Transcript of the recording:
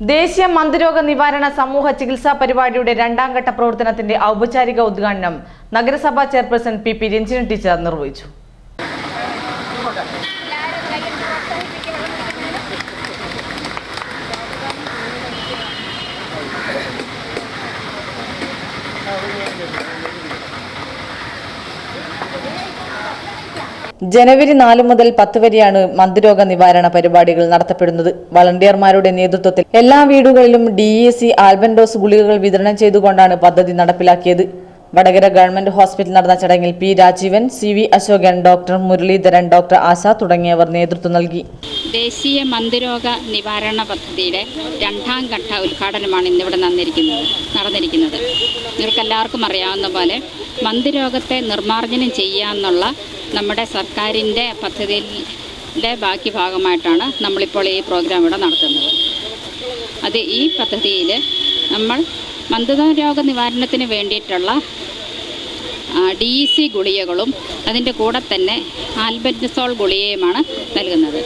ദേശീയ മന്ദരോഗ നിവാരണ സമൂഹ ചികിത്സാ പരിപാടിയുടെ രണ്ടാം ഘട്ട പ്രവർത്തനത്തിന്റെ ഔപചാരിക ഉദ്ഘാടനം നഗരസഭാ chairperson P P Ranjina teacher നിർവഹിച്ചു. ജനുവരി നാല് മുതൽ പത്ത് വരെയാണ് മന്ത്രോഗ നിവാരണ പരിപാടികൾ നടത്തപ്പെടുന്നത്. വളണ്ടിയർമാരുടെ നേതൃത്വത്തിൽ എല്ലാ വീടുകളിലും ഡി ഇ സി ആൽബൻഡോസ് ഗുളികകൾ വിതരണം ചെയ്തുകൊണ്ടാണ് പദ്ധതി നടപ്പിലാക്കിയത്. വടകര ഗവൺമെന്റ് ഹോസ്പിറ്റൽ നടന്ന ചടങ്ങിൽ P Rajeevan C V Ashokan doctor Muraleedharan doctor Asha തുടങ്ങിയവർ നേതൃത്വം നൽകി. ദേശീയ മന്ദിരോഗ നിവാരണ പദ്ധതിയുടെ രണ്ടാം ഘട്ട ഉദ്ഘാടനമാണ് ഇന്നിവിടെ നടന്നിരിക്കുന്നത് നടന്നിരിക്കുന്നത്. നിങ്ങൾക്കെല്ലാവർക്കും അറിയാവുന്ന പോലെ മന്ദരോഗത്തെ നിർമ്മാർജനം ചെയ്യാമെന്നുള്ള നമ്മുടെ സർക്കാരിന്റെ പദ്ധതിയുടെ ബാക്കി ഭാഗമായിട്ടാണ് നമ്മളിപ്പോൾ ഈ പ്രോഗ്രാം ഇവിടെ നടത്തുന്നത്. അത് ഈ പദ്ധതിയിൽ നമ്മൾ മന്ദരോഗ നിവാരണത്തിന് വേണ്ടിയിട്ടുള്ള ഡി സി ഗുളികകളും അതിന്റെ കൂടെ തന്നെ ആൽബൻസോൾ ഗുളികയുമാണ് നൽകുന്നത്.